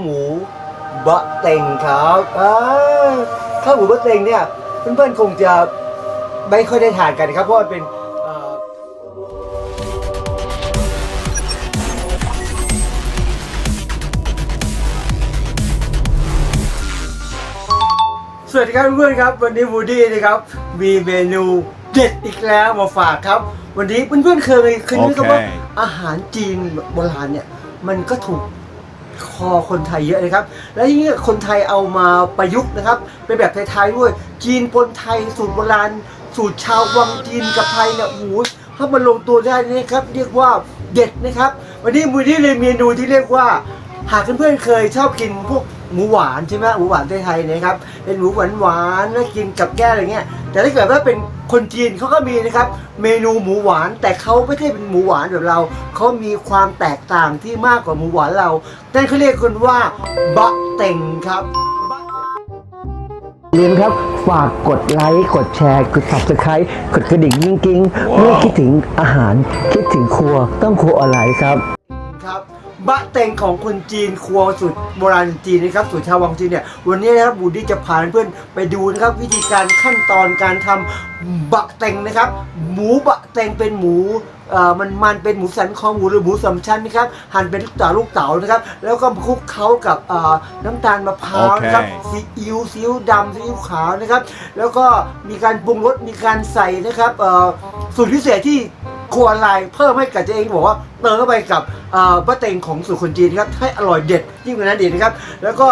หมูบะเต็งครับอ่าข้าวหมูบะเต็งเนี่ยเพื่อนๆคงจะไม่ค่อยได้ทานกันนะครับเพราะมันเป็นเอ่อสวัสดีครับเพื่อนๆครับวันนี้วูดดี้นะครับมีเมนูเด็ดอีกแล้วมาฝากครับ วันนี้เพื่อนๆเคยเคยนึกครับว่าโอเคอาหารจีนโบราณเนี่ยมันก็ถูก คอคนไทยเยอะนะครับ แล้วทีนี้คนไทยเอามาประยุกต์นะครับ เป็นแบบไทยๆด้วย จีนปนไทยสูตรโบราณสูตรชาววังจีนกับไทยเนี่ยโอ้โหถ้ามันลงตัวได้นี่ครับ เรียกว่าเด็ดนะครับ วันนี้มูนี่เลยเมนูที่เรียกว่า หากเพื่อนๆเคยชอบกินพวก หมูหวานใช่ไหมหมูหวานไทยๆเนะครับเป็นหมูหวานหวานแล้วกินกับแก้วอะไรเงี้ยแต่ถ้าเกิดว่าเป็นคนจีนเขาก็มีนะครับเมนูหมูหวานแต่เขาไม่ใช่เป็นหมูหวานแบบเราเขามีความแตกต่างที่มากกว่าหมูหวานเรานั่นเขาเรียกกันว่าบะเต็งครับลืมครับฝากกดไลค์กดแชร์กด subscribe กดกระดิ่งกิ้งๆเมื่อคิดถึงอาหารคิดถึงครัวต้องครัวออนไลน์ครับ บะเต็งของคนจีนครัวสูตรโบราณจีนนะครับสูตรชาววังจีนเนี่ยวันนี้นะครับบูดี้จะพาเพื่อนไปดูนะครับวิธีการขั้นตอนการทำบะเต็งนะครับ หมูบะเต็งเป็นหมู มันมันเป็นหมูสันคอหมูหรือหมูสามชั้นนะครับหั่นเป็นลูกเต๋าลูกเต๋านะครับแล้วก็คลุกเคล้ากับเอ่อน้ำตาลมะพร้าวนะครับโอเคซีอิ๊วซีอิ๊วดำซีอิ๊วขาวนะครับแล้วก็มีการปรุงรสมีการใส่นะครับเอ่อสูตรพิเศษที่ครัวลายเพิ่มให้กับตัวเองบอกว่าเติมเข้าไปกับเอ่อบะเต็งของสูตรคนจีนครับให้อร่อยเด็ดยิ่งกว่านั้นเด็ดนะครับ แล้วก็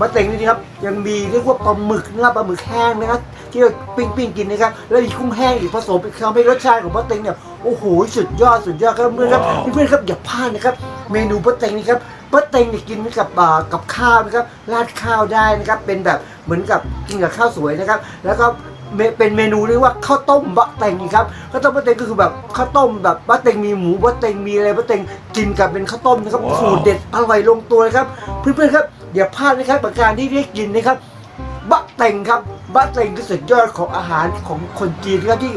บะเต็งนี่นะครับยังมีเรียกว่าปลาหมึกนะครับปลาหมึกแห้งนะครับ ที่เราปิ้งปิ้งๆกินนะครับ แล้วมีกุ้งแห้งอีกผสมไปทำให้รสชาติของบะเต็งเนี่ยโอ้โหสุดยอดสุดยอดครับเพื่อนๆครับว้าวเพื่อนๆครับอย่าพลาดนะครับ เมนูบะเต็งนี่ครับบะเต็งเนี่ยกินกับอ่ากับข้าวนะครับราดข้าวได้นะครับ เป็นแบบเหมือนกับกินกับข้าวสวยนะครับ แล้วก็เมเป็นเมนูเรียกว่าข้าวต้มบะเต็งครับข้าวต้มบะเต็งก็คือแบบข้าวต้มแบบบะเต็งมีหมูบะเต็งมีอะไรบะเต็งกินกับเป็นข้าวต้มนะครับว้าวสูตรเด็ดอร่อยลงตัวนะครับ เพื่อนๆครับอย่าพลาดนะครับกับการที่ได้กินนะครับ บะเต็งครับบะเต็งคือสุดยอดของอาหารของคนจีนครับที่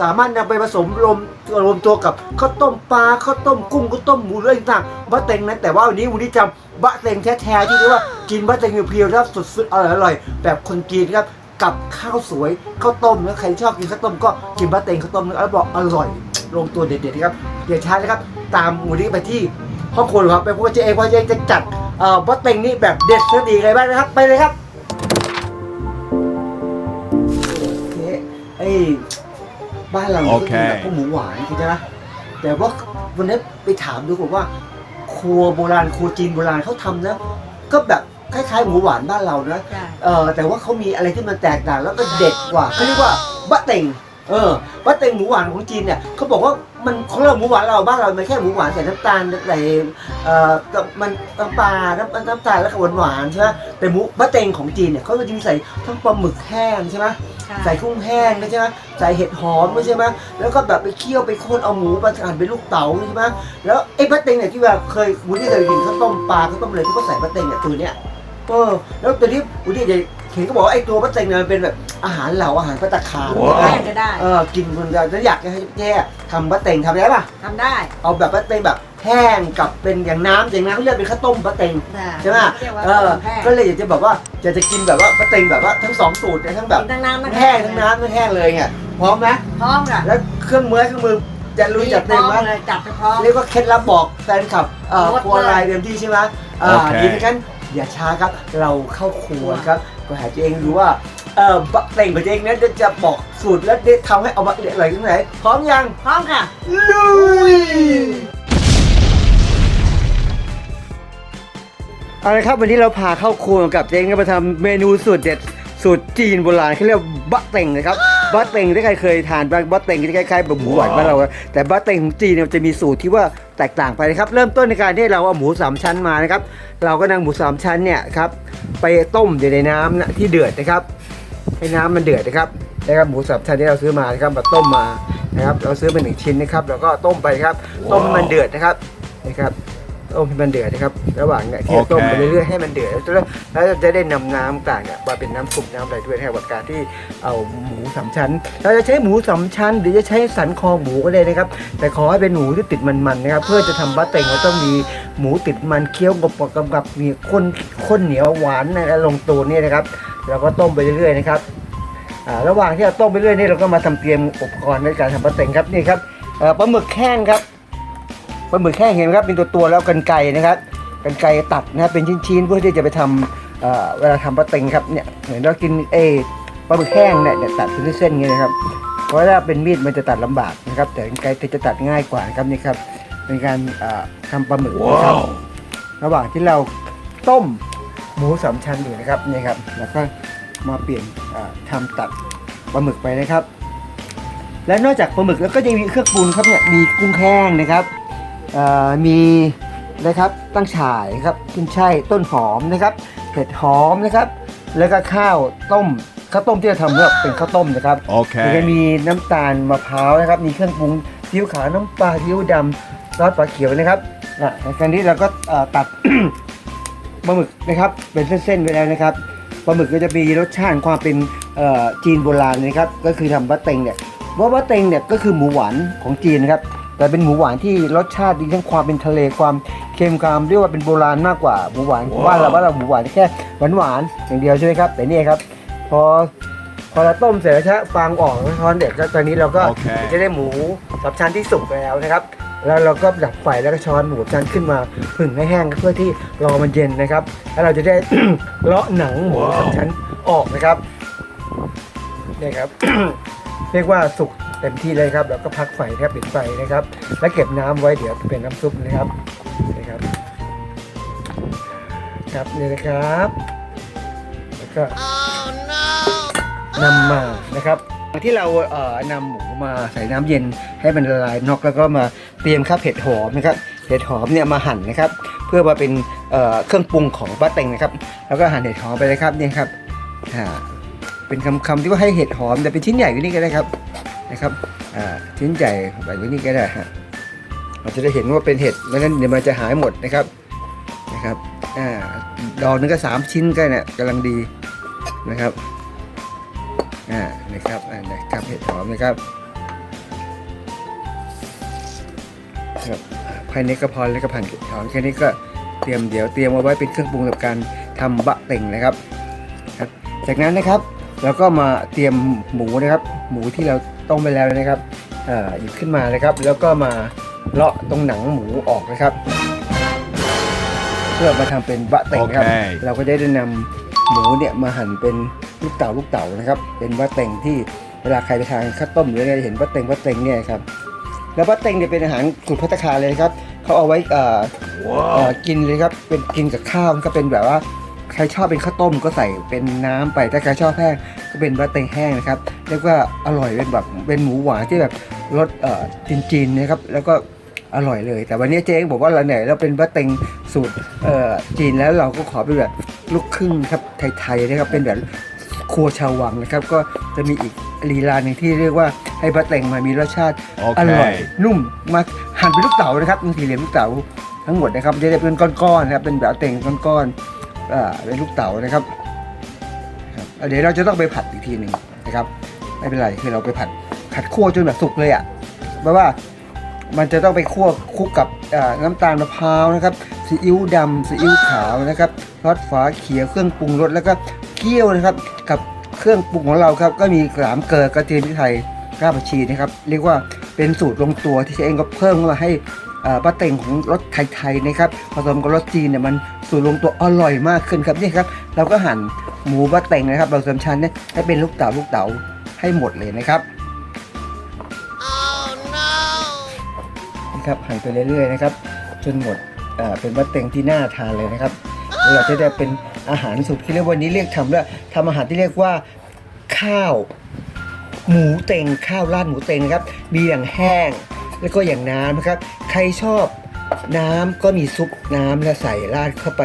สามารถนำไปผสมรวมรวมตัวกับข้าวต้มปลาข้าวต้มกุ้งข้าวต้มหมูเรื่องต่างๆบะเต็งนั้นแต่ว่าวันนี้วันนี้จำบะเต็งแท้ๆที่เรียกว่ากินบะเต็งเพียวๆครับสุดๆอร่อยๆแบบคนจีนครับกับข้าวสวยข้าวต้มแล้วใครชอบกินข้าวต้มก็กินบะเต็งข้าวต้มแล้วบอกอร่อยลงตัวเด็ดๆนะครับอย่าช้านะครับ ตามหมูนี้ไปที่ห้องครัวครับไปพบกับเจ๊เองเพราะเจ๊จะจัดเอ่อบะเต็งนี่แบบเด็ดซะดีเลยบ้างนะครับไปเลยครับ อ้บ้านเราเนี่ยโอก็เคกินแบบพวกหมูหวานใช่ไหมแต่ว่าวันนี้ไปถามดูผมว่า ครัวโบราณครัวจีนโบราณเขาทำนะก็แบบคล้ายๆหมูหวานบ้านเรานะ จ้ะ เออแต่ว่าเขามีอะไรที่มันแตกต่างแล้วก็เด็ดกว่าเขาเรียกว่าบะเต็ง เออบะเต็งหมูหวานของจีนเนี่ยเขาบอกว่ามันของเราหมูหวานเราบ้านเรามันแค่หมูหวานใส่น้ำตาลใส่เอ่อกับมันน้ำปลาน้ำน้ำตาลแล้วก็หวานหวานๆใช่ไหมแต่หมูบะเต็งของจีนเนี่ยเขาก็จะมีใส่ทั้งปลาหมึกแห้งใช่ไหมใส่กุ้งแห้งด้วยใช่ไหมใส่เห็ดหอมด้วยใช่ไหมแล้วก็แบบไปเคี่ยวไปโคนเอาหมูมาหั่นเป็นลูกเต๋าใช่ไหมแล้วไอ้บะเต็งเนี่ยที่แบบเคยวุ้นที่เคยกินข้าวต้มปลาข้าวต้มอะไรที่เขาใส่บะเต็งเนี่ยตัวเนี้ยเออแล้วตัวนี้อุดิจะ เห็นก็บอกว่าไอ้ตัวบัตเต็งเนี่ยมันเป็นแบบอาหารเหล่าอาหารพัตตาคารว้าวใช่แห้ไหมงก็ได้เออกินคนเดียวแล้วอยากจะให้แย่ทำบัตเต็งทำได้ปะทำได้เอาแบบบัตเต็งแบบแห้งกับเป็นอย่างน้ำอย่างน้ำเขาเรียกเป็นข้าวต้มบัตเต็งจ้ะใช่ไหมเรียกว่าเออแห้งก็เลยอยากจะบอกว่าอยากจะกินแบบว่าบัตเต็งแบบว่าทั้งสองสูตรเนี่ยทั้งแบบกินทั้งน้ำทั้งแห้งทั้งน้ำทั้งแห้งเลยไงพร้อมไหมพร้อมค่ะแล้วเครื่องมือเครื่องมือจะลุยจัดเต็มไหม พร้อเลยจัดไปพร้อม เรียกว่าเคล็ดลับบอกแฟนคลับเอ่อหมดเลยครัวลายเต็มที่ใช่ไหมอ่าโอเค ดีงั้นอย่าช้าครับ เราเข้าครัวครับ ก็หาตัวเองดูว่าเอ่อบะเต่งของตัวเองนั้นจะจะบอกสูตรและได้ทำให้เอามาอะไรที่ไหนพร้อมยังพร้อมค่ะ ลุยเอาละครับวันนี้เราพาเข้าครัวกับเจ๊งก็มาทำเมนูสูตรเด็ดสูตรจีนโบราณเขาเรียกว่าบะเต่งนะครับ บะเต่งถ้าใครเคยทานบ้างบะเต่งที่คล้ายๆแบบหมูหวานบ้านเราอะแต่บะเต่งของจีนเนี่ยมันจะมีสูตรที่ว่าแตกต่างไปนะครับ เริ่มต้นในการที่เราเอาหมูสามชั้นมานะครับ เราก็นำหมูสามชั้นเนี่ยครับไปต้มอยู่ในน้ำนะที่เดือดนะครับ ให้น้ำมันเดือดนะครับนะครับหมูสับชั้นที่เราซื้อมานะครับมาต้มมานะครับ เราซื้อมาหนึ่งชิ้นนะครับ แล้วก็ต้มไปครับ ต้มให้มันเดือดนะครับนะครับ ต้มให้มันเดือดนะครับ ระหว่างเนี่ยที่เราต้มไปเรื่อยๆให้มันเดือดแล้วแล้วจะได้นำน้ำต่างเนี่ยมาเป็นน้ำซุปน้ำอะไรด้วยนะครับกับการที่เอาหมูสามชั้นเราจะใช้หมูสามชั้น หรือจะใช้สันคอหมูก็ได้นะครับ แต่ขอให้เป็นหมูที่ติดมันๆนะครับ เพื่อจะทำบะเต็งเราต้องมีหมูติดมันเคี้ยวกรอบๆกับมีข้นข้นเหนียวหวานนะลงตัวเนี่ยนะครับเราก็ต้มไปเรื่อยๆนะครับอ่าระหว่างที่เราต้มไปเรื่อยนี่เราก็มาทำเตรียมอุปกรณ์ในการทำบะเต็งครับนี่ครับเอ่อปลาหมึกแห้งครับ ปลาหมึกแห้งเห็นไหมครับเป็นตัวตัวแล้วกันไกรนะครับกันไกรตัดนะครับเป็นชิ้นๆเพื่อที่จะไปทำเเวลาทำปลาเต็งครับเนี่ยเหมือนเรากินเอปลาหมึกแห้งเนี่ยตัดเป็นเส้นๆอย่างนี้นะครับ เพราะถ้าเป็นมีดมันจะตัดลำบากนะครับ แต่กันไกรจะตัดง่ายกว่านะครับนี่ครับเป็นการทำปลาหมึกนะครับระหว่างที่เราต้มหมูสามชั้นอยู่นะครับนี่ครับ แล้วก็มาเปลี่ยนเอ่อทำตัดปลาหมึกไปนะครับ และนอกจากปลาหมึกแล้วก็ยังมีเครื่องปรุงครับเนี่ยมีกุ้งแห้งนะครับ มีนะครับตั้งฉ่ายครับขึ้นช่ายต้นหอมนะครับเห็ดหอมนะครับ แล้วก็ข้าวต้มข้าวต้มที่จะทำเนี่ยเป็นข้าวต้มนะครับแล้วก็ Okay. มีน้ำตาลมะพร้าวนะครับ มีเครื่องปรุงซีอิ๊วขาวน้ำปลาซีอิ๊วดำซอสปลาเขียวนะครับอะในการนี้เราก็เอ่อตัด ปลาหมึกนะครับเป็นเส้นๆไปแล้วนะครับปลาหมึกก็จะมีรสชาติความเป็นเอ่อจีนโบราณนะครับก็คือทำบะเต็งเนี่ยเพราะบะเต็งเนี่ยก็คือหมูหวานของจีนนะครับ แต่เป็นหมูหวานที่รสชาติดีทั้งความเป็นทะเลความเค็มความเรียกว่าเป็นโบราณมากกว่าหมูหวานบ้านเราบ้านเราหมูหวานแค่หวานหวานๆอย่างเดียวใช่ไหมครับ แต่นี่ครับ พอพอเราต้มเสร็จแล้วช่ฟางออกแล้วช้อนเด็ดแล้วตอนนี้เราก็จะได้หมูสับชั้นที่สุกไปแล้วนะครับ แล้วเราก็ดับไฟแล้วก็ช้อนหมูชั้นขึ้นมาผึ่งให้แห้งเพื่อที่รอมันเย็นนะครับ แล้วเราจะได้เลาะหนังหมูสับชั้นออกนะครับนี่ครับ เรียกว่าสุก เต็มที่เลยครับแล้วก็พักไฟครับปิดไฟนะครับ แล้วเก็บน้ำไว้เดี๋ยวเป็นน้ำซุปนะครับนี่ครับครับนี่นะครับ แล้วก็นำมานะครับที่เราเอ่อนำหมูมาใส่น้ำเย็นให้มันละลายนอกแล้วก็มาเตรียมครับเห็ดหอมนะครับเห็ดหอมเนี่ยมาหั่นนะครับ เพื่อมาเป็นเเครื่องปรุงของป้าเต็งนะครับ แล้วก็หั่นเห็ดหอมไปเลยครับนี่ครับอ่าเป็นคำคำที่ว่าให้เห็ดหอมแต่เป็นชิ้นใหญ่กว่านี้ก็ได้ครับ นะครับอ่าชิ้นใหญ่แบบนี้ก็ได้ฮะเราจะได้เห็นว่าเป็นเห็ดไม่งั้นเดี๋ยวมันจะหายหมดนะครับนะครับอ่าดอกนึงก็สามชิ้นก็เนี่ยกำลังดีนะครับอ่านะครับอ่านะครับเห็ดหอมนะครับครับภายในก็พอแล้วก็ผ่านเห็ดหอมแค่นี้ก็เตรียมเดี๋ยวเตรียมเอาไว้เป็นเครื่องปรุงกับการทำบะเต่งนะครับครับ จากนั้นนะครับเราก็มาเตรียมหมูนะครับ หมูที่เรา ต้มไปแล้วนะครับเอ่อหยิบขึ้นมานะครับ แล้วก็มาเลาะตรงหนังหมูออกนะครับ เพื่อมาทำเป็นบะเต่งครับโอเคเราก็จะได้นำหมูเนี่ยมาหั่นเป็นลูกเต๋าลูกเต๋านะครับ เป็นบะเต่งที่เวลาใครไปทานข้าวต้มหรืออะไรเห็นบะเต่งบะเต่งเนี่ยครับแล้วบะเต่งเนี่ยเป็นอาหารสูตรพัตตาคารเลยนะครับเขาเอาไว้เอ่อเอ่อกินเลยครับเป็นกินกับข้าวก็เป็นแบบว่า ใครชอบเป็นข้าวต้มก็ใส่เป็นน้ำไปถ้าใครชอบแห้งก็เป็นบะเต็งแห้งนะครับเรียกว่าอร่อยเป็นแบบเป็นหมูหวานที่แบบรสเอ่อจีนๆนะครับแล้วก็อร่อยเลย แต่วันนี้เจ๊บอกว่าเราเนี่ยเราเป็นบะเต็งสูตรเอ่อจีนแล้วเราก็ขอเป็นแบบลูกครึ่งครับไทยๆนะครับเป็นแบบครัวชาววังนะครับ ก็จะมีอีกลีลาหนึ่งที่เรียกว่าให้บะเต็งมามีรสชาติอร่อย Okay. นุ่มมาหั่นเป็นลูกเต๋านะครับเป็นสี่เหลี่ยมลูกเต๋าทั้งหมดนะครับจะได้เป็นก้อนๆนะครับเป็นแบบเต่งก้อนๆ อ่าเป็นลูกเต๋านะครับครับเดี๋ยวเราจะต้องไปผัดอีกทีหนึ่งนะครับ ไม่เป็นไรคือเราไปผัดผัดคั่วจนแบบสุกเลยอะเพราะว่ามันจะต้องไปคั่วคลุกกับน้ำตาลมะพร้าวนะครับซีอิ๊วดำซีอิ๊วขาวนะครับรสฝาเขียวเครื่องปรุงรสแล้วก็เกี๊ยวนะครับ กับเครื่องปรุงของเราครับ ก็มีกระามเกลือกระเทียมพริกไทยราผักชีนะครับ เรียกว่าเป็นสูตรลงตัวที่เชฟเองก็เพิ่มเข้ามาให้ ป้าเต็งของรสไทยๆนะครับผสมกับรสจีนเนี่ยมันสูตรลงตัวอร่อยมากขึ้นครับนี่ครับ เราก็หั่นหมูป้าเต็งนะครับเราสามชั้นเนี่ยให้เป็นลูกเต๋าลูกเต๋าให้หมดเลยนะครับนี่ครับหั่นไปเรื่อยๆนะครับจนหมดเอ่อเป็นป้าเต็งที่น่าทานเลยนะครับแล้วเราจะได้เป็นอาหารสุดที่เรียกว่าวันนี้เรียกทำว่าทำอาหารที่เรียกว่าข้าวหมูเต็งข้าวราดหมูเต็งนะครับมีอย่างแห้ง แล้วก็อย่างน้ำนะครับ ใครชอบน้ำก็มีซุปน้ำแล้วใส่ราดเข้าไป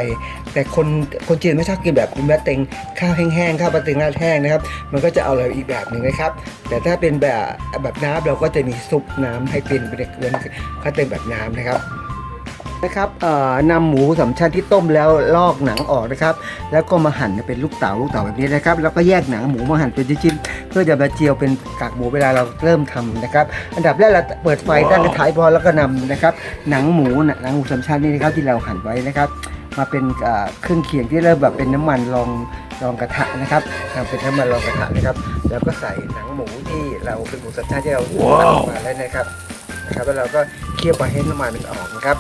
แต่คนคนจีนไม่ชอบกินแบบเป็นบะเต็งข้าวแห้งๆข้าวบะเต็งราดแห้งนะครับ มันก็จะเอาอะไรอีกแบบหนึ่งนะครับ แต่ถ้าเป็นแบบแบบน้ำเราก็จะมีซุปน้ำให้เป็นเป็นเป็นข้าวเต็งแบบน้ำนะครับ นะครับเอ่อนำหมูสามชั้นที่ต้มแล้วลอกหนังออกนะครับ แล้วก็มาหั่นเป็นลูกเต๋าลูกเต๋าแบบนี้นะครับ แล้วก็แยกหนังหมูมาหั่นเป็นชิ้นๆเพื่อจะมาเจียวเป็นกากหมูเวลาเราเริ่มทำนะครับ อันดับแรกเราเปิดไฟตั้งกระทะพอแล้วก็นำนะครับ หนังหมูหนังหมูสามชั้นนี่นะครับที่เราหั่นไว้นะครับ มาเป็นเครื่องเคียงที่เริ่มแบบเป็นน้ำมันรองรองกระทะนะครับทำเป็นน้ำมันรองกระทะนะครับ แล้วก็ใส่หนังหมูที่เราเป็นหมูสามชั้นที่เราหั่นมาแล้วนะครับนะครับแล้วเราก็เคี่ยวไปให้น้ำมันมันออกนะครับ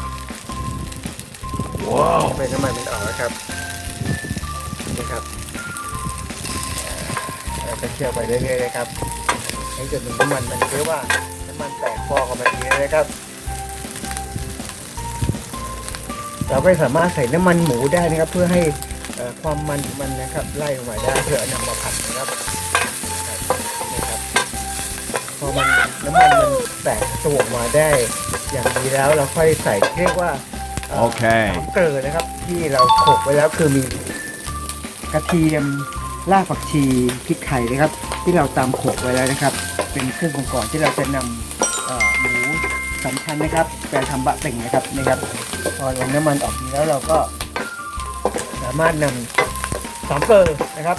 ว้าวเป็นน้ำมันมันออกนะครับนี่ครับเอ่อเราก็เคี่ยวไปเรื่อยๆนะครับให้จนถึงน้ำมันมันเรียกว่าน้ำมันแตกฟองออกมาทีนะครับ เราก็สามารถใส่น้ำมันหมูได้นะครับ เพื่อให้ความมันมันนะครับไล่ออกมาได้เพื่อนำมาผัดนะครับนะครับพอมันน้ำมันมันแตกตัวออกมาได้ อย่างดีแล้วเราค่อยใส่เรียกว่า โอเคหอมเกลือนะครับที่เราโขลกไว้แล้วคือมีกระเทียมรากผักชีพริกไทยนะครับ ที่เราตำโขลกไว้แล้วนะครับ เป็นเครื่องก่อนๆที่เราจะนำเอ่อหมูสามชั้นนะครับไปทำบะเต่งนะครับนะครับ พอลงน้ำมันออกนี้แล้วเราก็ สามารถนำสามเกลือนะครับ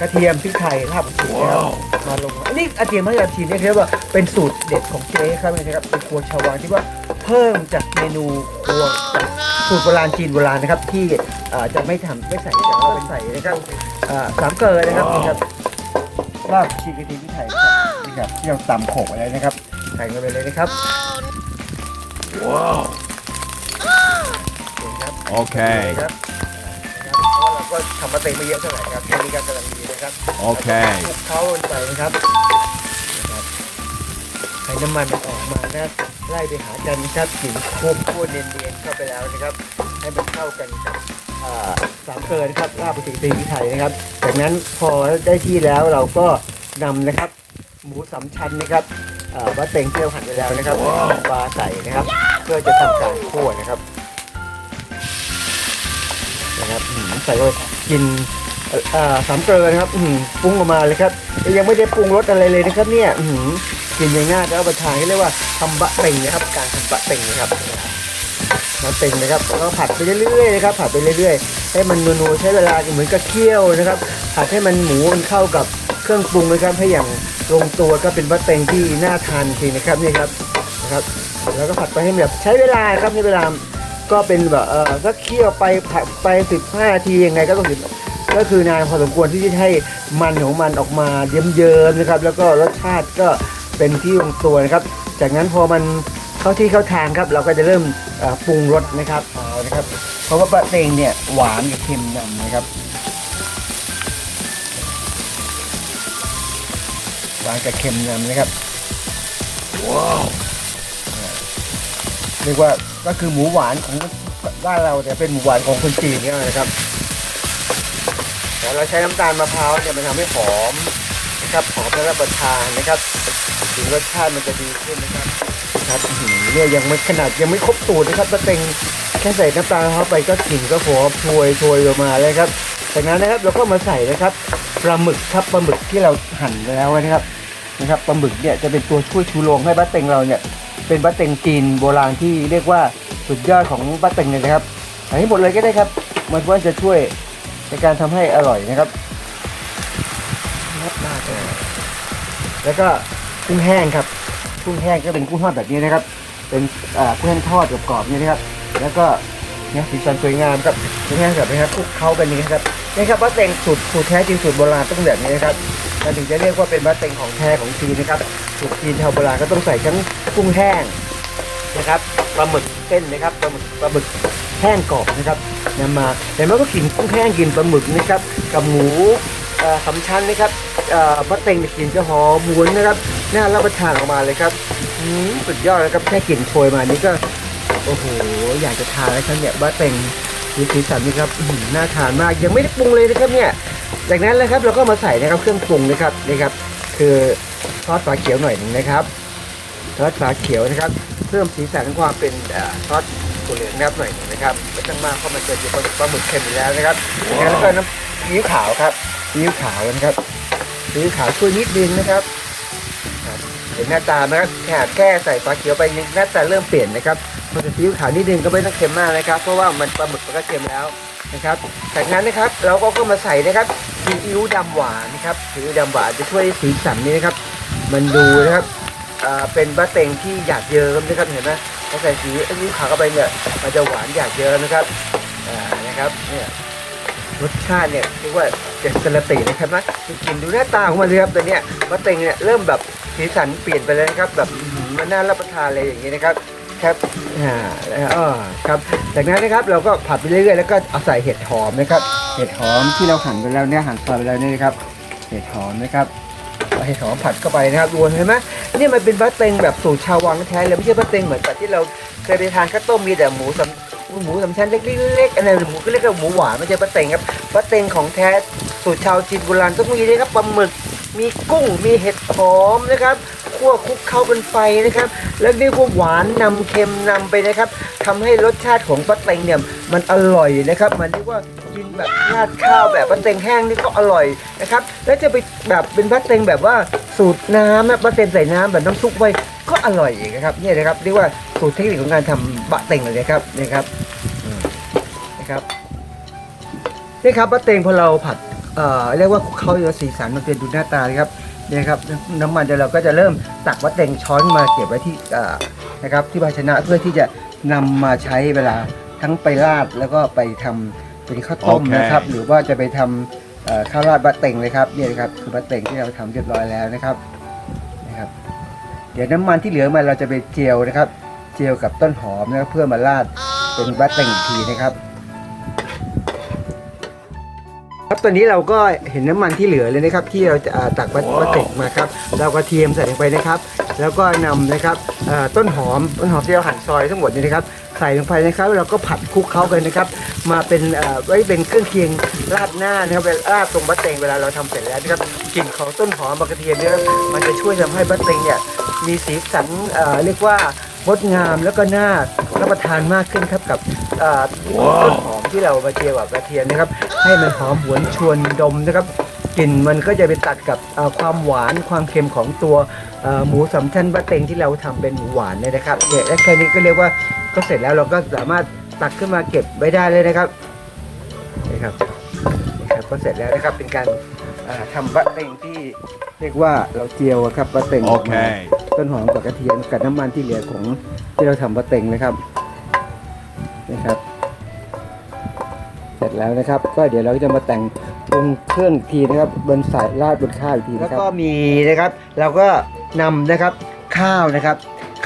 กระเทียมพริกไทยรากผักชีนะครับมาลงอันนี้กระเทียมพริกไทยเนี่ยเรียกว่าเป็นสูตรเด็ดของเจ๊ครับนะครับเป็นครัวชาววังที่ว่า เพิ่มจากเมนูครัวจากสูตรโบราณจีนโบราณนะครับ ที่เอ่อจะไม่ทำไม่ใส่จะเอาไปใส่นะครับเอ่อสามเกลือนะครับนี่ครับรากผักชีกระเทียมพริกไทยนะครับนี่ครับที่เราตำโขลกไว้แล้วนะครับใส่ลงไปเลยนะครับ Wow. เห็นครับ Okay. ครับนะครับเพราะว่าเราก็ทำมาเต็มไม่เยอะเท่าไหร่ครับแค่นี้ก็กำลังดีนะครับโอเคคลุกเขาลงไปนะครับนะครับให้น้ำมันมันออกมานะ ไล่ไปหากันนะครับกลิ่นควบคู่เนียนๆเข้าไปแล้วนะครับ ให้มันเข้ากันกับสามเกลือนะครับลาบปฏิตีวิไทยนะครับ จากนั้นพอได้ที่แล้วเราก็นำนะครับ หมูสามชั้นนะครับอ่าบะเต็งที่เราหั่นไปแล้วนะครับปลาใส่นะครับ เพื่อจะทำการคั่วนะครับนะครับใส่เลยกินสามเกลือนะครับปรุงออกมาเลยครับ ยังไม่ได้ปรุงรสอะไรเลยนะครับเนี่ยอื กินง่ายๆแล้วเอาไปทานให้เรียกว่าทำบะเต็งนะครับ การทำบะเต็งนะครับบะเต็งนะครับแล้วก็ผัดไปเรื่อยๆนะครับ ผัดไปเรื่อยๆ ให้มันนัวๆใช้เวลาเหมือนกับเคี่ยวนะครับ ผัดให้มันหมูมันเข้ากับเครื่องปรุงนะครับให้อย่างลงตัวก็เป็นบะเต็งที่น่าทานจริงนะครับนี่ครับนะครับ แล้วก็ผัดไปให้แบบใช้เวลาครับใช้เวลาก็เป็นแบบเออสักเคี่ยวไปผัดไปสิบห้านาทียังไงก็ต้องถึงก็คือนานพอสมควรที่จะให้มันของมันออกมาเยิ้มๆนะครับ แล้วก็รสชาติก็ เป็นที่ลงตัวนะครับ จากนั้นพอมันเข้าที่เข้าทางครับ เราก็จะเริ่มปรุงรสนะครับเอานะครับ เพราะว่าปลาเต็งเนี่ยหวานกับเค็มนำนะครับหวานกับเค็มนำนะครับ Wow. เรียกว่าก็คือหมูหวานของบ้านเราแต่เป็นหมูหวานของคนจีนเนี่ยนะครับแต่เราใช้น้ำตาลมะพร้าวเนี่ยมันทำให้หอมนะครับหอมและรับประทานนะครับ ถึงรสชาติมันจะดีขึ้นนะครับครับอื้อหือเนี่ยยังไม่ขนาดยังไม่ครบสูตรนะครับตะเต็งแค่ใส่น้ำตาลมะพร้าวไปก็กลิ่นก็หอมโชยโชยออกมาเลยครับจากนั้นนะครับเราก็มาใส่นะครับปลาหมึกครับปลาหมึกที่เราหั่นไว้แล้วนะครับนะครับปลาหมึกเนี่ยจะเป็นตัวช่วยชูโรงให้บะเต็งเราเนี่ยเป็นบะเต็งจีนโบราณที่เรียกว่าสุดยอดของบะเต็งเลยนะครับใส่ให้หมดเลยก็ได้ครับมันว่าจะช่วยในการทำให้อร่อยนะครับมากเลยแล้วก็ กุ้งแห้งครับกุ้งแห้งก็เป็นกุ้งทอดแบบนี้นะครับ เป็นกุ้งแห้งทอดกรอบๆนี่นะครับ แล้วก็เนี่ยสีสันสวยงามครับกุ้งแห้งแบบนี้ครับคลุกเคล้ากันนี้ครับนี่ครับบะเต็งสูตรสูตรแท้จริงสูตรโบราณต้องแบบนี้นะครับเราถึงจะเรียกว่าเป็นบะเต็งของแท้ของจีนนะครับสูตรจีนชาวโบราณก็ต้องใส่ทั้งกุ้งแห้งนะครับปลาหมึกเส้นนะครับปลาหมึกปลาหมึกแห้งกรอบนะครับนำมาแต่มันก็กินกุ้งแห้งกินปลาหมึกนะครับกับหมู สามชั้นนะครับเอ่อพะเต็งกลิ่นจะหอมหวนนะครับน่ารับประทานออกมาเลยครับสุดยอดนะครับแค่กลิ่นโชยมานี่ก็โอ้โหอยากจะทานแล้วครับเนี่ยบะเต็งมีสีสันนี่ครับน่าทานมากยังไม่ได้ปรุงเลยนะครับเนี่ยจากนั้นนะครับเราก็มาใส่นะครับเครื่องปรุงนะครับนี่ครับ คือซอสฝาเขียวหน่อยนึงนะครับซอสฝาเขียวนะครับ เพิ่มสีสันความเป็นเอ่อซอสถั่วเหลืองนะครับหน่อยหนึ่งนะครับไม่ต้องมากเพราะมันเกิดจากปลาหมึกเค็มอยู่แล้วนะครับแล้วก็น้ำซีอิ๊วขาวครับ ซีอิ๊วขาวนะครับซีอิ๊วขาวช่วยนิดนึงนะครับ เห็นหน้าตาไหมครับแค่แค่ใส่ฝาเขียวไปหน้าตาเริ่มเปลี่ยนนะครับคนจะซีอิ๊วขาวนิดนึงก็ไม่ต้องเค็มมากนะครับ เพราะว่ามันปลาหมึกมันก็เค็มแล้วนะครับ จากนั้นนะครับเราก็ก็มาใส่นะครับซีอิ๊วดำหวานนะครับซีอิ๊วดำหวานจะช่วยสีสันนี้นะครับ มันดูนะครับอ่าเป็นบะเต็งที่หยาดเยิ้มนะครับเห็นไหมพอใส่ซีอิ๊วขาวเข้าไปเนี่ยมันจะหวานหยาดเยิ้มนะครับอ่านะครับเนี่ย รสชาติเนี่ยเรียกว่าเจ็ดสลตินะครับนะกินดูหน้าตาของมันเลยครับตัวเนี้ยบะเต็งเนี่ยเริ่มแบบสีสันเปลี่ยนไปเลยนะครับ แบบมันน่ารับประทานเลยอย่างนี้นะครับครับอ่าแล้วอ๋อครับจากนั้นนะครับเราก็ผัดไปเรื่อยๆแล้วก็เอาใส่เห็ดหอมนะครับ เห็ดหอมที่เราหั่นไปแล้วเนี่ยหั่นซอยไปแล้วนี่นะครับ เห็ดหอมนะครับเอาเห็ดหอมผัดเข้าไปนะครับรวนเห็นไหมนี่มันเป็นบะเต็งแบบสูตรชาววังแท้เลยไม่ใช่บะเต็งเหมือนกับที่เราเคยไปทานข้าวต้มมีแต่หมูสำ หมูสามชั้นเล็กๆอะไรหมูก็เรียกว่าหมูหวานไม่ใช่ปลาเต็งครับปลาเต็งของแท้สูตรชาวจีนโบราณต้องมีนะครับปลาหมึกมีกุ้งมีเห็ดหอมนะครับ คั่วคลุกเข้าเป็นไฟนะครับ แล้วนี่ก็หวานนำเค็มนำไปนะครับทำให้รสชาติของปลาเต็งเนี่ยมันอร่อยนะครับ มันเรียกว่ากินแบบราดข้าวแบบปลาเต็งแห้งนี่ก็อร่อยนะครับ แล้วจะไปแบบเป็นปลาเต็งแบบว่าสูตรน้ำนะปลาเต็งใส่น้ำแบบน้ำซุปไว้ก็อร่อยอีกนะครับเนี่ยนะครับเรียกว่าสูตรเทคนิคของการทำบะเต็งเลยนะครับนี่ครับนะครับนี่ครับบะเต็งพอเราผัดเอ่อเรียกว่าคลุกเขาจะสีสันมันเป็นดูหน้าตาครับ เนี่ยครับน้ำมันเดี๋ยวเราก็จะเริ่มตักวัดเต็งช้อนมาเก็บไว้ที่เอ่อนะครับที่ภาชนะเพื่อที่จะนำมาใช้เวลาทั้งไปราดแล้วก็ไปทำเป็นข้าวต้มโอเคนะครับ หรือว่าจะไปทำเอ่อข้าวราดบะเต็งเลยครับเนี่ยนะครับคือบะเต็งที่เราทำเรียบร้อยแล้วนะครับนะครับ เดี๋ยวน้ำมันที่เหลือมาเราจะไปเจียวนะครับ เจียวกับต้นหอมนะครับเพื่อมาราดเป็นบะเต็งอีกทีนะครับ ครับตอนนี้เราก็เห็นน้ำมันที่เหลือเลยนะครับ ที่เราจะอ่าตักวัตว้าววัตถุมาครับเรากระเทียมใส่ลงไปนะครับ แล้วก็นำนะครับเอ่อต้นหอมต้นหอมที่เราหั่นซอยทั้งหมดนี่นะครับใส่ลงไปนะครับเราก็ผัดคลุกเคล้ากันนะครับ มาเป็นเอ่อไว้เป็นเครื่องเคียงราดหน้านะครับเวลาราดตรงบะเต็งเวลาเราทำเสร็จแล้วนะครับกลิ่นของต้นหอมกับกระเทียมเนี่ยมันจะช่วยทำให้บะเต็งเนี่ยมีสีสันเอ่อเรียกว่างดงามแล้วก็น่ารับประทานมากขึ้นครับกับเอ่อต้นหอม ที่เรามาเจียวกับกระเทียมนะครับ ให้มันหอมหวนชวนดมนะครับกลิ่นมันก็จะไปตัดกับเอ่อความหวานความเค็มของตัวเอ่อหมูสามชั้นบะเต็งที่เราทำเป็นหมูหวานเนี่ยนะครับเนี่ยและแค่นี้ก็เรียกว่าก็เสร็จแล้วเราก็สามารถตักขึ้นมาเก็บไว้ได้เลยนะครับนี่ครับนี่ครับก็เสร็จแล้วนะครับเป็นการอ่าทำบะเต็งที่เรียกว่าเราเจียวอะครับบะเต็งออกมา Okay. ต้นหอมกับกระเทียมกับน้ำมันที่เหลือของที่เราทำบะเต็งนะครับนะครับ เสร็จแล้วนะครับ ก็เดี๋ยวเราก็จะมาแต่งปรุงเครื่องทีนะครับ บนสายราดบนข้าวอีกทีนะครับแล้วก็มีนะครับ เราก็นำนะครับข้าวนะครับ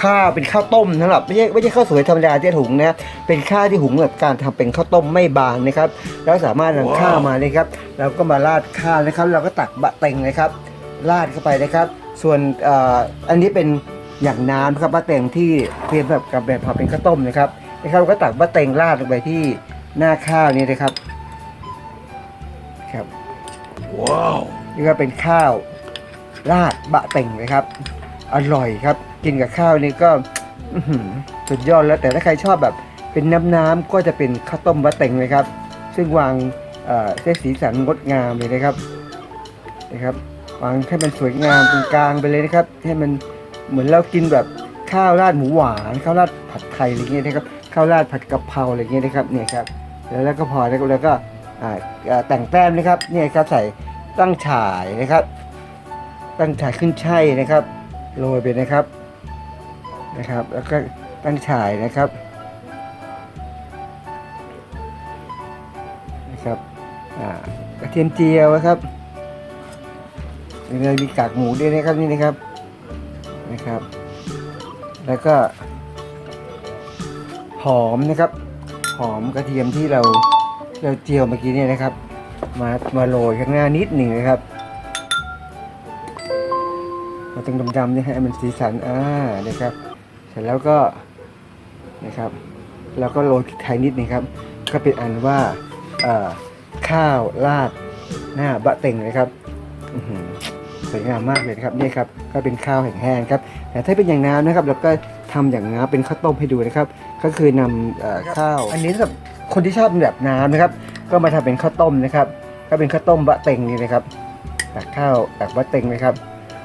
ข้าวเป็นข้าวต้มสำหรับไม่ใช่ไม่ใช่ข้าวสวยธรรมดาที่หุงนะเป็นข้าวที่หุงแบบการทำเป็นข้าวต้มไม่บางนะครับ แล้วสามารถนำข้าวมานะครับ เราก็มาราดข้าวนะครับ เราก็ตักบะเต็งนะครับ ราดเข้าไปนะครับ ส่วนเอ่ออันนี้เป็นอย่างน้ำครับบะเต็งที่เตรียมแบบกับแบบพอเป็นข้าวต้มนะครับนะครับ ก็ตักบะเต็งราดลงไปที่ หน้าข้าวนี้นะครับครับ Wow. นี่ก็เป็นข้าวราดบะเต็งนะครับ อร่อยครับ กินกับข้าวนี่ก็อื้อหือสุดยอดแล้วแต่ถ้าใครชอบแบบเป็นน้ำน้ำๆก็จะเป็นข้าวต้มบะเต็งเลยครับ ซึ่งวางเอ่อเส้นสีสันงดงามเลยนะครับนะครับวางให้มันสวยงามตรงกลางไปเลยนะครับ ให้มันเหมือนเรากินแบบข้าวราดหมูหวานข้าวราดผัดไทยอะไรเงี้ยนะครับข้าวราดผัดกะเพราอะไรเงี้ยนะครับเนี่ยครับ แล้วแล้วก็พอแล้วก็แล้วก็แต่งแต้มนะครับเนี่ยครับใส่ตั้งฉ่ายนะครับ ตั้งฉ่ายขึ้นช่นะครับโรยไปนะครับนะครับ แล้วก็ตั้งฉ่ายนะครับนะครับกระเทียมเจียวนะครับเรามีกากหมูด้วยนะครับนี่นะครับนะครับ แล้วก็หอมนะครับ อมกระเทียมที่เราเราเจียวเมื่อกี้เนี่ยนะครับ มามาโรยข้างหน้านิดหนึ่งนะครับมาตรงดำๆนี่ให้มันสีสันอ่านะครับ เสร็จแล้วก็นะครับแล้วก็โรยพริกไทยนิดนึงครับ ก็เป็นอันว่าข้าวราดหน้าบะเต็งนะครับสวยงามมากเลยครับนี่ครับ ก็เป็นข้าวแห้งๆครับแต่ถ้าเป็นอย่างน้ำนะครับเราก็ ทำอย่างน้ำเป็นข้าวต้มให้ดูนะครับ ก็คือนำข้าว อันนี้สำหรับคนที่ชอบแบบน้ำนะครับ ก็มาทำเป็นข้าวต้มนะครับ ก็เป็นข้าวต้มบะเต็งนี่นะครับตักข้าวตักบะเต็งนะครับ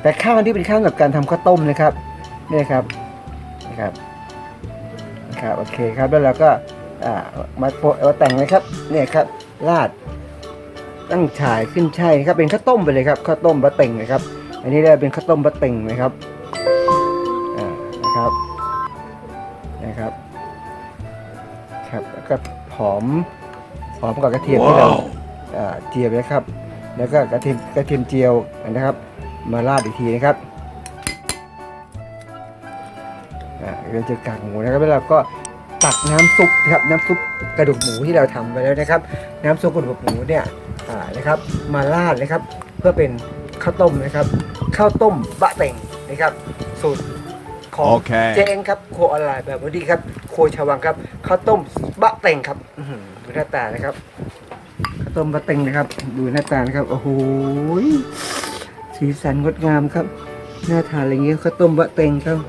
แต่ข้าวที่เป็นข้าวสำหรับการทำข้าวต้มนะครับนี่ครับนะครับอครับโอเคครับแล้วเราก็มาโปะมาแต่งนะครับเนี่ยครับราดตั้งฉายขึ้นใช่ครับเป็นข้าวต้มไปเลยครับข้าวต้มบะเต็งนะครับ อันนี้เรียกเป็นข้าวต้มบะเต็งนะครับ ครับแล้วก็หอมหอมกับกระเทียมที่เรา Wow. อ่าเจียวนะครับ แล้วก็กระเทียมกระเทียมเจียวนะครับ มาราดอีกทีนะครับอ่าเราจะกากหมูนะครับแล้วเราก็ตักน้ำซุปนะครับน้ำซุปกระดูกหมูที่เราทำไปแล้วนะครับ น้ำซุปกระดูกหมูเนี่ยอ่านะครับ มาราดนะครับ เพื่อเป็นข้าวต้มนะครับ ข้าวต้มบะเต็งนะครับ สูตร ของโอเค เจ๊เองครับครัวออนไลน์แบบวันดีครับครัวชาววังครับข้าวต้มบะเต็งครับอื้อหือดูหน้าตานะครับข้าวต้มบะเต็งนะครับ ดูหน้าตานะครับโอ้โหสีสันงดงามครับน่าทานอะไรเงี้ยข้าวต้มบะเต็งครับ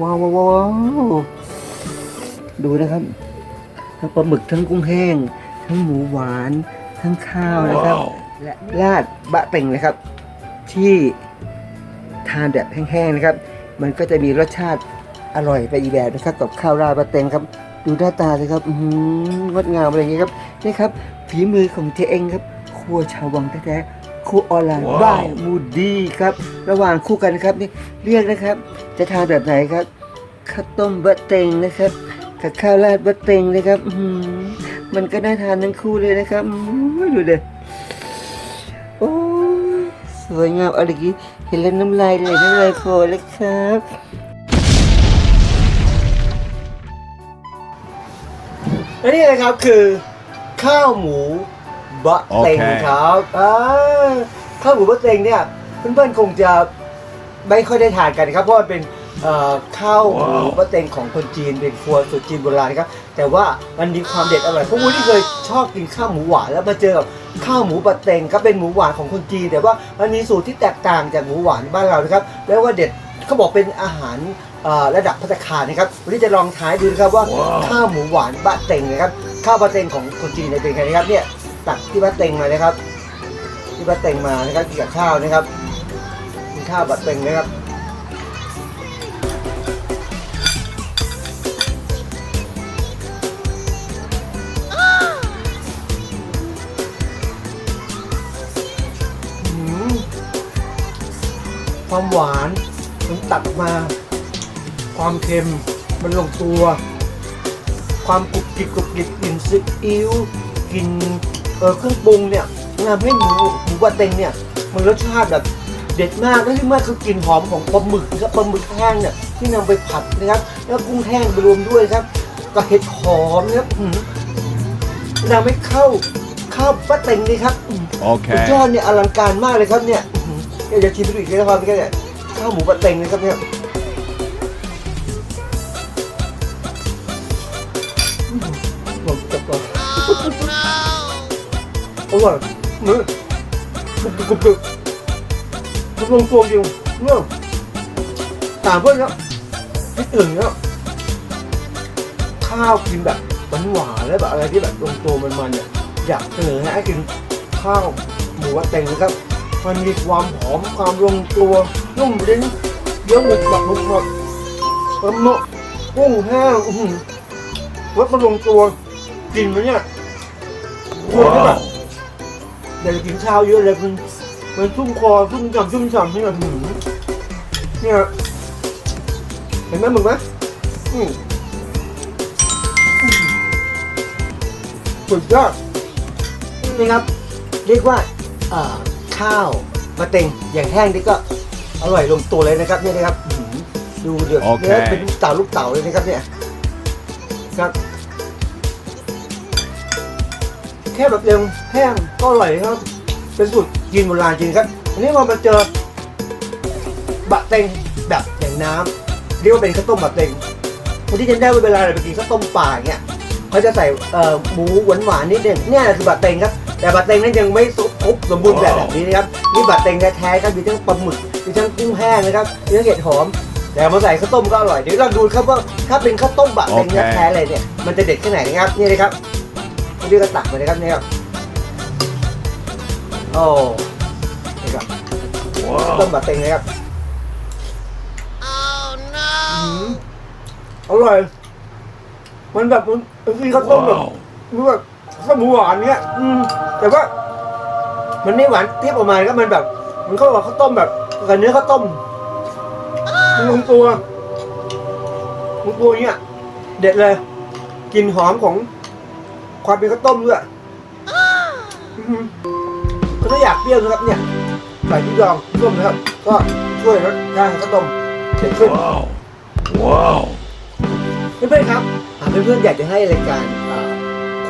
ว้าวว้าวว้าวดูนะครับทั้งปลาหมึกทั้งกุ้งแห้ง ทั้งหมูหวาน ทั้งข้าวนะครับ Wow. และราดบะเต็งนะครับ ที่ ทานแบบแห้งๆนะครับ มันก็จะมีรสชาติอร่อยไปอีกแบบนะครับกับข้าวราดบะเต็งครับ ดูหน้าตาเลยครับอื้อหืองดงามอะไรอย่างเงี้ยครับนี่ครับฝีมือของเจเองครับครัวชาววังแท้ๆครัวออนไลน์ว้าวบายมูดี้ครับระหว่างคู่กันนะครับนี่เลือกนะครับ จะทานแบบไหนครับข้าวต้มบะเต็งนะครับกับข้าวราดบะเต็งนะครับอื้อหือมันก็น่าทานทั้งคู่เลยนะครับอื้อดูเลยโอ้ยสวยงามอะไรกี้เห็นแล้วน้ำลายไหลน้ำลายโฟเลยครับ และนี่นะครับคือข้าวหมูบะเต็งโอเค ครับอ่าข้าวหมูบะเต็งเนี่ยเพื่อนๆคงจะไม่ค่อยได้ทานกันนะครับเพราะมันเป็น เอ่อข้าวหมูบะเต็งของคนจีนเป็นครัวสูตรจีนโบราณนะครับแต่ว่ามันมีความเด็ดอร่อยเพราะวุ้ยที่เคยชอบกินข้าวหมูหวานแล้วมาเจอกับข้าวหมูบะเต็งก็เป็นหมูหวานของคนจีน แต่ว่ามันมีสูตรที่แตกต่างจากหมูหวานบ้านเรานะครับแล้วว่าเด็ดเขาบอกเป็นอาหารเอ่อระดับพัตตาคารนะครับวันนี้จะลองทายดูนะครับว่าว้าวข้าวหมูหวานบะเต็งนะครับข้าวบะเต็งของคนจีนเนี่ยเป็นไงนะครับเนี่ยตักที่บะเต็งมานะครับที่บะเต็งมานะครับกินกับข้าวนะครับกินข้าวบะเต็งนะครับ ความหวานมันตัดมา ความเค็มมันลงตัว ความกรุบกริบกรุบกริบกลิ่นซีอิ๊วกลิ่นเออเครื่องปรุงเนี่ยทำให้หมูหมูบะเต็งเนี่ยมันรสชาติแบบเด็ดมากและที่มากคือกลิ่นหอมของปลาหมึกนะครับปลาหมึกแห้งเนี่ยที่นำไปผัดนะครับ แล้วกุ้งแห้งไปรวมด้วยครับก็เห็ดหอมนะครับอืมทำให้เข้าข้าวบะเต็งนี่ครับอืมสุด Okay. ยอดเนี่ยอลังการมากเลยครับเนี่ย อื้อหืออยากจะชิมดูอีกนะครับพี่แกเนี่ยข้าวหมูบะเต็งนะครับเนี่ยอื้อหือลองจับก่อนอร่อยมือกรุบกรุบกรุบกรุบมันลงตัวจริงเนี่ยถามเพื่อนครับที่ตื่นเนี่ยข้าวกินแบบหวานๆแล้วแบบอะไรที่แบบลงตัวมันๆเนี่ยอยากเสนอให้กินข้าวหมูบะเต็งนะครับ มันมีความหอมความลงตัวนุ่มลิ้นเยอะหมุกแบบหมุกหมดปลาหมึกกุ้งแห้งรสมันลงตัวกินมันเนี่ยรวมแล้วแบบอยากกินข้าวเยอะเลยมันมันชุ่มคอชุ่มฉ่ำชุ่มฉ่ำนี่แบบหืมเนี่ยเห็นไหมมึงไหมอืมสุดยอดนี่ครับ เรียกว่าอ่อ ข้าวมะเต็งอย่างแห้งนี่ก็อร่อยลงตัวเลยนะครับเนี่ยนะครับอื้อหือดูเดือดโอเคเนื้อเป็นเต่าลูกเต่าเลยนะครับเนี่ยครับแค่แบบเร็วแห้งก็อร่อยครับ เป็นสูตรจีนโบราณจริงครับ อันนี้มามาเจอบะเต็งแบบอย่างน้ำเรียกว่าเป็นข้าวต้มบะเต็งคนที่จำได้ว่าเวลาเราไปกินข้าวต้มป่าเนี่ยเขาจะใส่เอ่อหมูหวานหวานๆนิดนึงเนี่ยคือบะเต็งครับ แต่บะเต็งนั้นยังไม่ครบสมบูรณ์แบบแบบนี้นะครับนี่บะเต็งแท้ๆครับมีทั้งปลาหมึกมีทั้งกุ้งแห้งนะครับมีทั้งเห็ดหอม แต่มาใส่ข้าวต้มก็อร่อยเดี๋ยวเราดูครับว่าถ้าเป็นข้าวต้มบะเต็งโอเคแท้ๆเลยเนี่ยมันจะเด็ดแค่ไหนนะครับนี่เลยครับนี่ก็ตักมาเลยครับนี่ครับโอ้นี่ครับข้าวต้ม Wow. บะเต็งเลยครับอืมออร่อย มันแบบมันมันกินข้าวต้มแบบ Wow. รู้แบบข้าวหมูหวานเนี้ย อืม แต่ว่า มันไม่หวานเทียบออกมาก็มันแบบ มันเข้ากับข้าวต้มแบบกับเนื้อข้าวต้มมันลงตัวลงตัวเนี้ยเด็ดเลยกลิ่นหอมของความเป็นข้าวต้มด้วยอื้อหือก็ถ้าอยากเปรี้ยวนะครับเนี่ยใส่ที่ดองต้มนะครับ ก็ช่วยลดการข้าวต้มเผ็ดขึ้น Wow. Wow. เพื่อนๆครับหากเพื่อนๆอยากจะให้รายการโค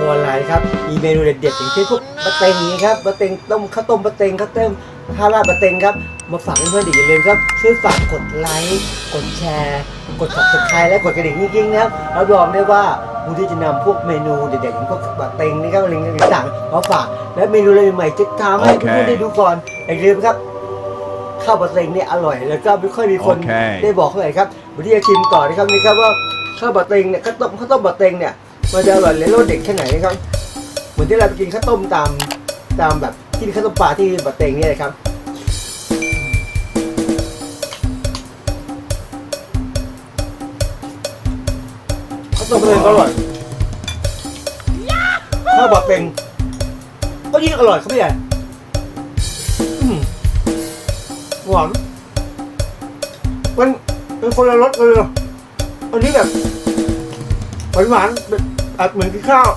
ออนไลน์ครับ มีเมนูเด็ดๆอย่างเช่นพวกบะเต็งนี้ครับบะเต็งต้มข้าวต้มบะเต็งข้าวต้มข้าวราดบะเต็งครับ มาฝากเพื่อนๆอีกอย่าลืมครับ ช่วยฝากกดไลค์ กดแชร์ กด subscribe และกดกระดิ่งยิ่งๆนะครับรับรองได้ว่ามูที่จะนำพวกเมนูเด็ดๆอย่างพวกบะเต็งนะครับอะไรต่างๆมาฝาก และเมนูอะไรใหม่ๆจะทำให้โอเคเพื่อนๆได้ดูก่อนอย่าลืมครับข้าวบะเต็งเนี่ยอร่อย แล้วก็ไม่ค่อยมีคนโอเคได้บอกเท่าไหร่ครับวันที่จะชิมต่อนะครับนี่ครับว่าข้าวบะเต็งเนี่ยข้าวต้มข้าวต้มบะเต็งเนี่ย มันจะอร่อยและรสเด็ดแค่ไหนนะครับ เหมือนที่เราไปกินข้าวต้มตามตามแบบกินข้าวต้มปลาที่บะเตงเนี่ยนะครับข้าวต้มเต็งก็อร่อยข้าวบะเตงก็ยิ่งอร่อยครับพี่ใหญ่หวานมันเป็นคนละรสกันเลยอันนี้แบบหวานหวานแบบ อัดเหมือนกินข้าว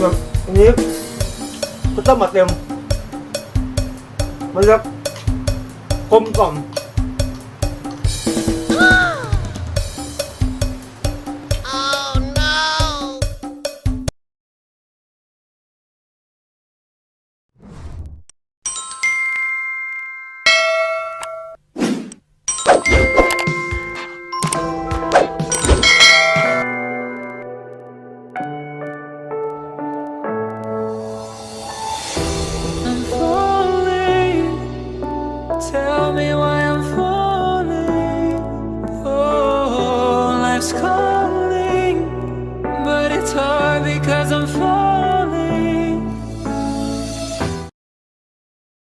แบบอันนี้ก็ต้องมาเต็ม มันจะกลมกล่อม